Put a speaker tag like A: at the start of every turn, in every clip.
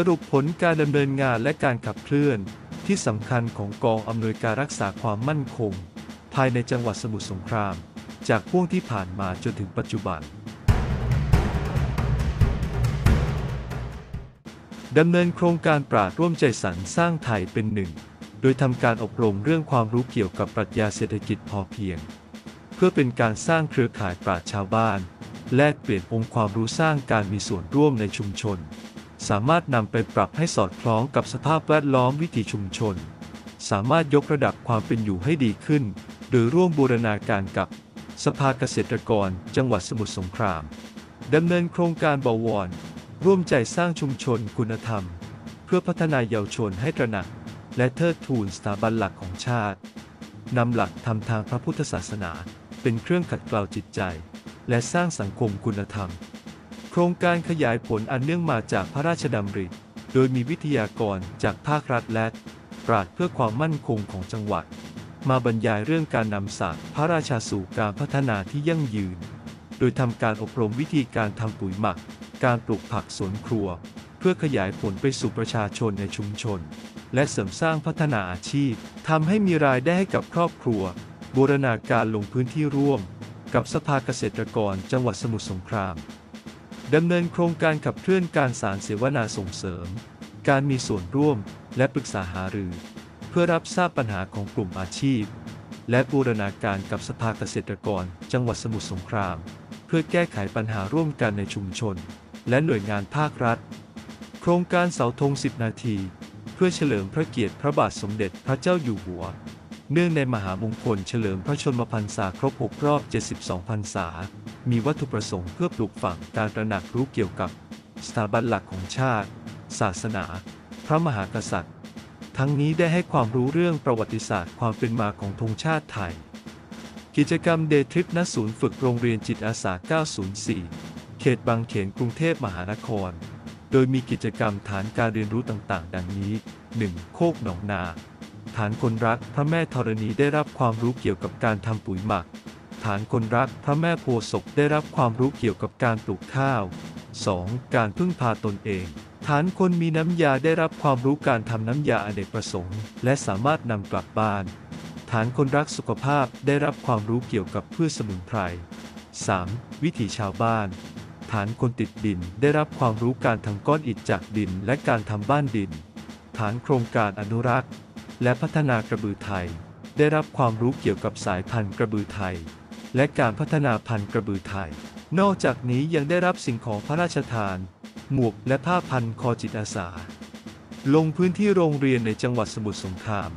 A: สรุปผลการดำเนินงานและการขับเคลื่อนที่สำคัญของกองอำนวยการรักษาความมั่นคง ภายในจังหวัดสมุทรสงคราม จากพ่วงที่ผ่านมาจนถึงปัจจุบันดำเนินโครงการปราดร่วมใจสรรสร้างไทยเป็นหนึ่ง โดยทำการอบรมเรื่องความรู้เกี่ยวกับปรัชญาเศรษฐกิจพอเพียง เพื่อเป็นการสร้างเครือข่ายปราชชาวบ้าน แลกเปลี่ยนองค์ความรู้สร้างการมีส่วนร่วมในชุมชน สามารถนำไปปรับให้สอดคล้องกับสภาพแวดล้อมวิถีชุมชน สามารถยกระดับความเป็นอยู่ให้ดีขึ้นหรือร่วมบูรณาการกับสภาเกษตรกร จังหวัดสมุทรสงครามดำเนินโครงการบวร ร่วมใจสร้างชุมชนคุณธรรม เพื่อพัฒนาเยาวชนให้ตระหนัก และเทิดทูนสถาบันหลักของชาตินำหลักธรรมทางพระพุทธศาสนา เป็นเครื่องขัดเกลาจิตใจ และสร้างสังคมคุณธรรม ครงการขยายผลอันเนื่องมาจากพระราชดำริ โดยมีวิทยากรจากภาครัฐและปราชญ์เพื่อความมั่นคงของจังหวัด มาบรรยายเรื่องการนำศาสตร์พระราชาสู่การพัฒนาที่ยั่งยืน โดยทำการอบรมวิธีการทำปุ๋ยหมัก การปลูกผักสวนครัว เพื่อขยายผลไปสู่ประชาชนในชุมชน และเสริมสร้างพัฒนาอาชีพทำให้มีรายได้ให้กับครอบครัว บูรณาการลงพื้นที่ร่วม กับสภาเกษตรกรจังหวัดสมุทรสงคราม ดำเนินโครงการขับเคลื่อนการสารเสวนาส่งเสริม การมีส่วนร่วมและปรึกษาหารือ เพื่อรับทราบปัญหาของกลุ่มอาชีพ และบูรณาการกับสภาเกษตรกร จังหวัดสมุทรสงคราม เพื่อแก้ไขปัญหาร่วมกันในชุมชน และหน่วยงานภาครัฐ โครงการเสาธง 10 นาที เพื่อเฉลิมพระเกียรติพระบาทสมเด็จพระเจ้าอยู่หัว เนื่องในมหามงคลเฉลิมพระชนมพรรษาครบ 6 รอบ 72 พรรษา มีวัตถุประสงค์เพื่อปลูกฝังการตระหนักรู้เกี่ยวกับ สถาบันหลักของชาติ ศาสนา พระมหากษัตริย์ ทั้งนี้ได้ให้ความรู้เรื่องประวัติศาสตร์ความเป็นมาของธงชาติไทย กิจกรรมเดทริปณศูนย์ฝึกโรงเรียนจิตอาสา 904 เขตบางเขนกรุงเทพมหานคร โดยมีกิจกรรมฐานการเรียนรู้ต่างๆ ดังนี้ 1. โคกหนองนา ฐานคนรักพระแม่ธรณีได้รับความรู้เกี่ยวกับการทำปุ๋ยหมัก ฐานคนรักพระแม่โพศพได้รับความรู้เกี่ยวกับการปลูกข้าว 2. การพึ่งพาตนเอง ฐานคนมีน้ำยาได้รับความรู้การทำน้ำยาอเนกประสงค์ และสามารถนำกลับบ้าน ฐานคนรักสุขภาพได้รับความรู้เกี่ยวกับพืชสมุนไพร 3. วิถีชาวบ้าน ฐานคนติดดินได้รับความรู้การทำก้อนอิฐจากดินและการทำบ้านดิน ฐานโครงการอนุรักษ์ และพัฒนากระบือไทย ได้รับความรู้เกี่ยวกับสายพันธุ์กระบือไทย และการพัฒนาพันธุ์กระบือไทย นอกจากนี้ยังได้รับสิ่งของพระราชทาน หมวกและผ้าพันคอจิตอาสา ลงพื้นที่โรงเรียนในจังหวัดสมุทรสงคราม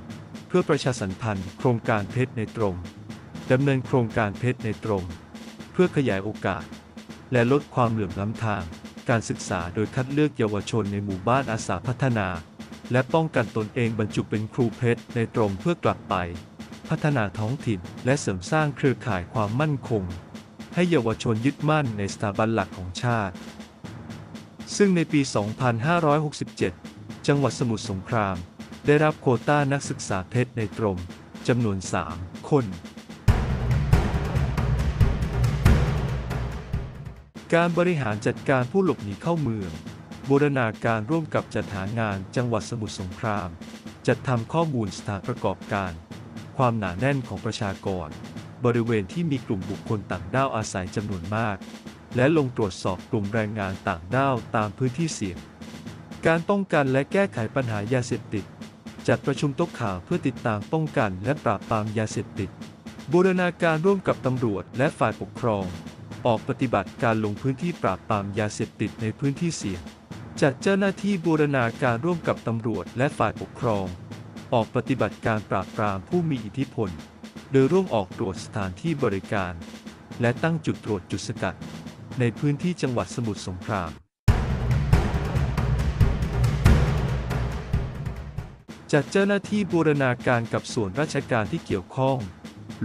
A: เพื่อประชาสัมพันธ์โครงการเพชรในตรงดำเนินโครงการเพชรในตรง เพื่อขยายโอกาส และลดความเหลื่อมล้ำทาง การศึกษาโดยคัดเลือกเยาวชนในหมู่บ้านอาสาพัฒนา และป้องกันตนเองบรรจุเป็นครูเพชรในตรงเพื่อกลับไป พัฒนาท้องถิ่นและเสริมสร้างเครือข่ายความมั่นคง ให้เยาวชนยึดมั่นในสถาบันหลักของชาติ ซึ่งในปี 2567 จังหวัดสมุทรสงคราม ได้รับโควต้านักศึกษาเพชรในตรงจำนวน 3 คนการบริหารจัดการผู้หลบหนีเข้าเมือง บูรณาการร่วมกับจัดหางานจังหวัดสมุทรสงคราม จัดทำข้อมูลสถานประกอบการ ความหนาแน่นของประชากร บริเวณที่มีกลุ่มบุคคลต่างด้าวอาศัยจำนวนมาก และลงตรวจสอบกลุ่มแรงงานต่างด้าวตามพื้นที่เสี่ยง การป้องกันและแก้ไขปัญหายาเสพติด จัดประชุมโต๊ะข่าวเพื่อติดตามป้องกันและปราบปรามยาเสพติด บูรณาการร่วมกับตำรวจและฝ่ายปกครอง ออกปฏิบัติการลงพื้นที่ปราบปรามยาเสพติดในพื้นที่เสี่ยง จัดเจ้าหน้าที่บูรณาการร่วมกับตำรวจและฝ่ายปกครอง ออกปฏิบัติการปราบปรามผู้มีอิทธิพล โดยร่วมออกตรวจสถานที่บริการ และตั้งจุดตรวจจุดสกัด ในพื้นที่จังหวัดสมุทรสงคราม จัดเจ้าหน้าที่บูรณาการกับส่วนราชการที่เกี่ยวข้อง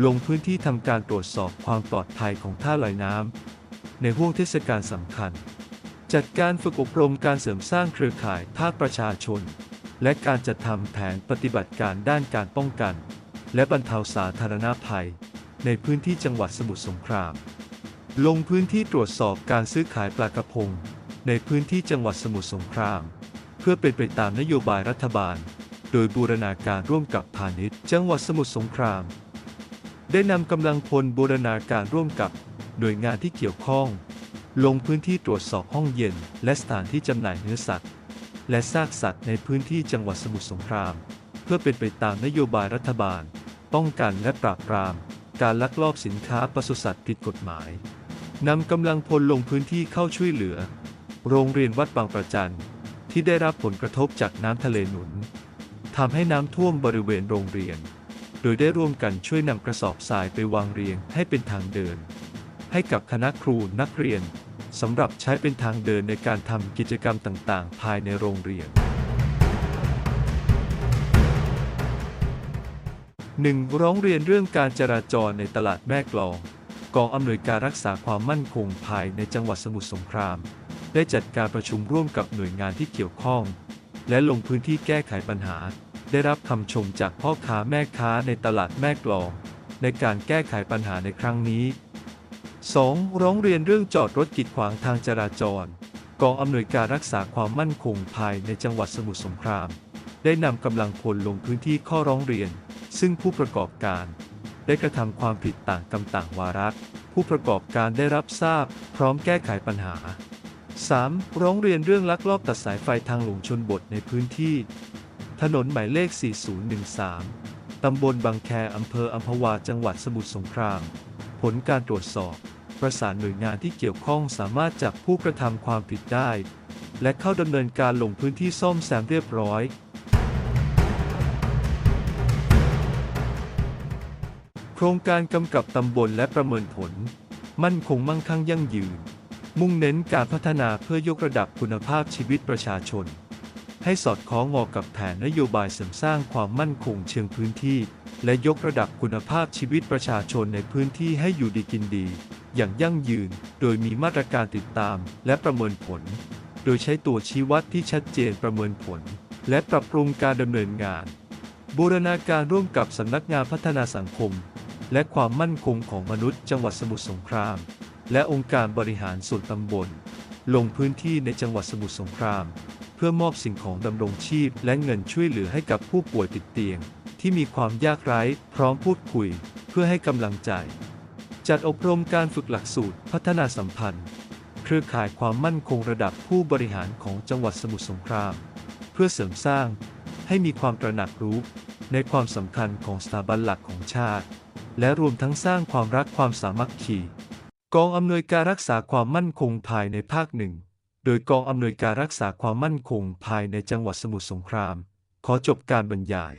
A: ลงพื้นที่ทำการตรวจสอบความปลอดภัยของท่าลอยน้ำในห่วงเทศกาลสำคัญ จัดการฝึกอบรมการเสริมสร้างเครือข่ายภาคประชาชน และการจัดทำแผนปฏิบัติการด้านการป้องกัน และบรรเทาสาธารณภัย ในพื้นที่จังหวัดสมุทรสงคราม ลงพื้นที่ตรวจสอบการซื้อขายปลากระพง ในพื้นที่จังหวัดสมุทรสงครามพพื่อเป็นไปตามนโยบายรัฐบาล โดยบูรณาการร่วมกับพาณิชย์จังหวัดสมุทรสงคราม ได้นำกำลังพลบูรณาการร่วมกับหน่วยงานที่เกี่ยวข้อง ลงพื้นที่ตรวจสอบห้องเย็น และสถานที่จำหน่ายเนื้อสัตว์ และซากสัตว์ในพื้นที่จังหวัดสมุทรสงคราม เพื่อเป็นไปตามนโยบายรัฐบาล ป้องกันและปราบปราม การลักลอบสินค้าปศุสัตว์ผิดกฎหมายนำกำลังพลลงพื้นที่เข้าช่วยเหลือ โรงเรียนวัดบางประจันที่ได้รับผลกระทบจากน้ำทะเลหนุนทำให้น้ำท่วมบริเวณโรงเรียน โดยได้ร่วมกันช่วยนำกระสอบทรายไปวางเรียงให้เป็นทางเดิน ให้กับคณะครูนักเรียน สำหรับใช้เป็นทางเดินในการทำกิจกรรมต่างๆ ภายในโรงเรียน 1. ร้องเรียนเรื่องการจราจรในตลาดแม่กลอง กองอำนวยการรักษาความมั่นคงภายในจังหวัดสมุทรสงคราม ได้จัดการประชุมร่วมกับหน่วยงานที่เกี่ยวข้อง และลงพื้นที่แก้ไขปัญหา ได้รับคำชมจากพ่อค้าแม่ค้าในตลาดแม่กลอง ในการแก้ไขปัญหาในครั้งนี้ 2. ร้องเรียนเรื่องจอดรถกีดขวางทางจราจร กองอำนวยการรักษาความมั่นคงภายในจังหวัดสมุทรสงคราม ได้นำกำลังพลลงพื้นที่ข้อร้องเรียน ซึ่งผู้ประกอบการ ได้กระทำความผิดต่างกรรมต่างวาระผู้ประกอบการได้รับทราบ พร้อมแก้ไขปัญหา 3. ร้องเรียนเรื่องลักลอบตัดสายไฟทางหลวงชนบทในพื้นที่ ถนนหมายเลข 4013 ตำบลบางแคอำเภออัมพวาจังหวัดสมุทรสงคราม ผลการตรวจสอบ ประสานหน่วยงานที่เกี่ยวข้องสามารถจับผู้กระทำความผิดได้ และเข้าดำเนินการลงพื้นที่ซ่อมแซมเรียบร้อย โครงการกำกับตำบลและประเมินผล มั่นคงมั่งคั่งยั่งยืน มุ่งเน้นการพัฒนาเพื่อยกระดับคุณภาพชีวิตประชาชน ให้สอดคล้องงอกับแผนนโยบายเสริมสร้างความมั่นคงเชิงพื้นที่ และยกระดับคุณภาพชีวิตประชาชนในพื้นที่ให้อยู่ดีกินดี อย่างยั่งยืน โดยมีมาตรการติดตามและประเมินผล โดยใช้ตัวชี้วัดที่ชัดเจนประเมินผล และปรับปรุงการดำเนินงาน บูรณาการร่วมกับสำนักงานพัฒนาสังคม และความมั่นคงของมนุษย์จังหวัดสมุทรสงคราม และองค์การบริหารส่วนตำบล ลงพื้นที่ในจังหวัดสมุทรสงคราม พื่อมอบสิ่งของดำรงชีพ และเงินช่วยเหลือให้กับผู้ป่วยติดเตียง ที่มีความยากไร้พร้อมพูดคุย เพื่อให้กำลังใจ จัดอบรมการฝึกหลักสูตร พัฒนาสัมพันธ์ เครือข่ายความมั่นคงระดับผู้บริหารของจังหวัดสมุทรสงคราม เพื่อเสริมสร้าง ให้มีความตระหนักรู้ ในความสำคัญของสถาบันหลักของชาติ และรวมทั้งสร้างความรักความสามัคคีกองอำนวยการรักษาความมั่นคงภายในภาคหนึ่ง โดยกองอำนวยการรักษาความมั่นคงภายในจังหวัดสมุทรสงคราม ขอจบการบรรยาย